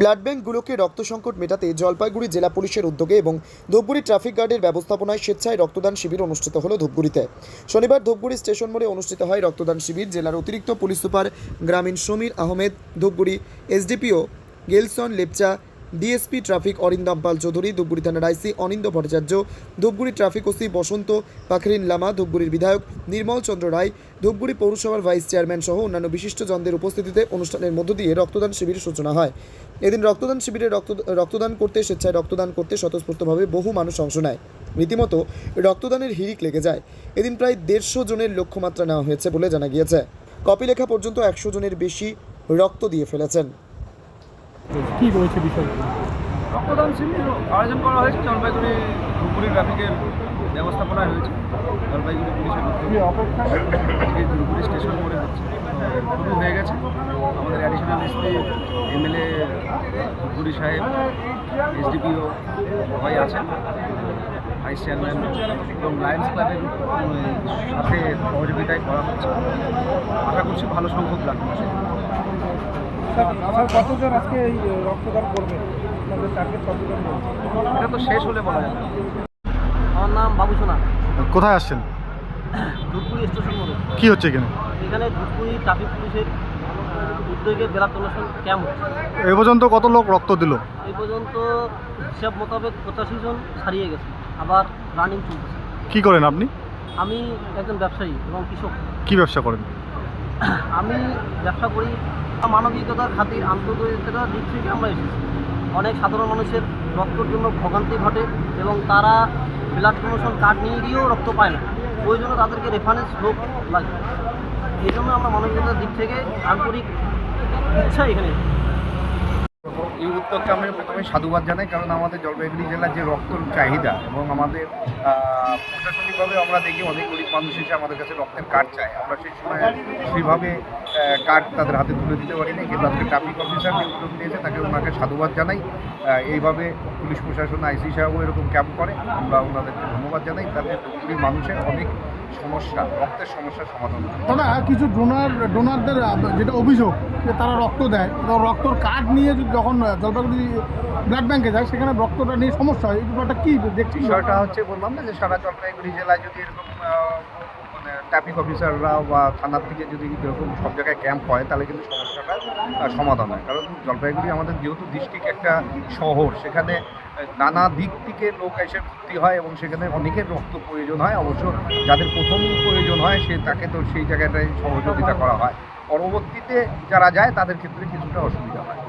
Blood ব্যাঙ্কগুলোকে রক্ত সংকট মেটাতে জলপাইগুড়ি জেলা পুলিশের উদ্যোগে এবং ধূপগুড়ি ট্রাফিক গার্ডের ব্যবস্থাপনায় স্বেচ্ছায় রক্তদান শিবির অনুষ্ঠিত হলো ধূপগুড়িতে। শনিবার ধূপগুড়ি স্টেশন মোড়ে অনুষ্ঠিত হয় রক্তদান শিবির, জেলার অতিরিক্ত পুলিশ সুপার গ্রামীণ Samir Ahmed, Dhupguri SDPO Gelson Lepcha DSP traffic Arindam Pal Chowdhury, Dhupguri থানার IC Anindya Bhattacharya, Dhupguri traffic OC Basanta Pakhrin Lama, ধূপগুড়ির বিধায়ক নির্মল চন্দ্র রায়, ধূপগুড়ি পৌরসভার ভাইস চেয়ারম্যান সহ অন্যান্য বিশিষ্টজনদের উপস্থিতিতে অনুষ্ঠানের মধ্য দিয়ে রক্তদান শিবিরের সূচনা হয়। এদিন রক্তদান শিবিরে রক্ত, রক্তদান করতে স্বেচ্ছায় রক্তদান করতে স্বতঃস্ফূর্তভাবে বহু মানুষ অংশ নেয়। রীতিমতো রক্তদানের হিড়িক লেগে যায়। এদিন প্রায় দেড়শো জনের লক্ষ্যমাত্রা নেওয়া হয়েছে বলে জানা গিয়েছে। কপি লেখা পর্যন্ত একশো জনের বেশি রক্ত দিয়ে ফেলেছেন। কি রয়েছে বিষয়টা রক্তদান শিবির আয়োজন করা হয়েছে জলপাইগুড়ি ধুপগুড়ি ট্রাফিকের ব্যবস্থাপনায় হয়েছে। জলপাইগুড়ি পুলিশের ধুপগুড়ি স্টেশন মোড়ে হচ্ছে। শুরু হয়ে গেছে। আমাদের অ্যাডিশনাল এসপি এমএলএ ধুপগুড়ি সাহেব এসডিপিও সবাই আছেন। ভাইস চেয়ারম্যান এবং লায়ন্স ক্লাবের সাথে সহযোগিতায় করা হচ্ছে। আশা করছি ভালো সংখ্যক লাগবে কতজন আজকে এই রক্তদান করবে? আপনাদের টার্গেট কতজন এটা তো শেষ হলে বলা যাবে। আমার নাম বাবু সোনা। কোথায় আসছেন? ধূপগুড়ি স্টেশন মোড়ে। কি হচ্ছে এখানে? এখানে ধূপগুড়ি ট্রাফিক পুলিশের উদ্যোগে ব্লাড ডোনেশন ক্যাম্প হচ্ছে। এ পর্যন্ত কত লোক রক্ত দিল? এই পর্যন্ত হিসাব মোতাবেক পঁচাশি জন ছাড়িয়ে গেছে। আবার রানিং চলতেছে। কি করেন আপনি? আমি একজন ব্যবসায়ী এবং কৃষক। কি ব্যবসা করেন? আমি ব্যবসা করি মানবিকতার খাতির আন্তর্জাতিকতার দিক থেকে আমরা এসেছি। অনেক সাধারণ মানুষের রক্তের জন্য ভোগান্তি ঘটে এবং তারা ব্লাড ডোনেশন কার্ড নিয়ে গিয়েও রক্ত পায় না। ওই জন্য তাদেরকে রেফারেন্স লোক লাগে। এই জন্য আমরা মানবিকতার দিক থেকে আন্তরিক ইচ্ছা এখানে। এই উদ্যোগকে আমি প্রথমে সাধুবাদ জানাই, কারণ আমাদের জলপাইগুড়ি জেলার যে রক্তর চাহিদা এবং আমাদের প্রশাসনিকভাবে আমরা দেখি অনেক গরিব মানুষ এসে আমাদের কাছে রক্তের কার্ড চায়। আমরা সেই সময় সেইভাবে কার্ড তাদের হাতে তুলে দিতে পারিনি কিন্তু আজকে ট্রাফিক অফিসার যে উদ্যোগ নিয়েছে তাকে ওনাকে সাধুবাদ জানাই। এইভাবে পুলিশ প্রশাসন আইসি সাহেবও এরকম ক্যাম্প করে। আমরা ওনাদেরকে ধন্যবাদ জানাই। তাদের ধূপগুড়ির মানুষের অনেক সমস্যা রক্তের সমস্যার সমাধান দাদা কিছু ডোনার ডোনারদের যেটা অভিযোগ যে তারা রক্ত দেয় এবং রক্তর কার্ড নিয়ে যদি যখন জলপাইগুড়ি ব্লাড ব্যাংকে যায় সেখানে রক্তটা নিয়ে সমস্যা হয়। এই ব্যাপারটা কী দেখছি বিষয়টা হচ্ছে বললাম না যে সারা জলপাইগুড়ি জেলায় যদি এরকম ট্রাফিক অফিসাররা বা থানার থেকে যদি এরকম সব জায়গায় ক্যাম্প হয়, তাহলে কিন্তু সমস্যাটা সমাধান হয়। কারণ জলপাইগুড়ি আমাদের যেহেতু ডিস্ট্রিক্ট একটা শহর, সেখানে নানা দিক থেকে লোক এসে ভর্তি হয় এবং সেখানে অনেকের রক্ত প্রয়োজন হয়। অবশ্য যাদের প্রথম প্রয়োজন হয়, সে তাকে তো সেই জায়গাটায় সহযোগিতা করা হয়। পরবর্তীতে যারা যায়, তাদের ক্ষেত্রে কিছুটা অসুবিধা হয়।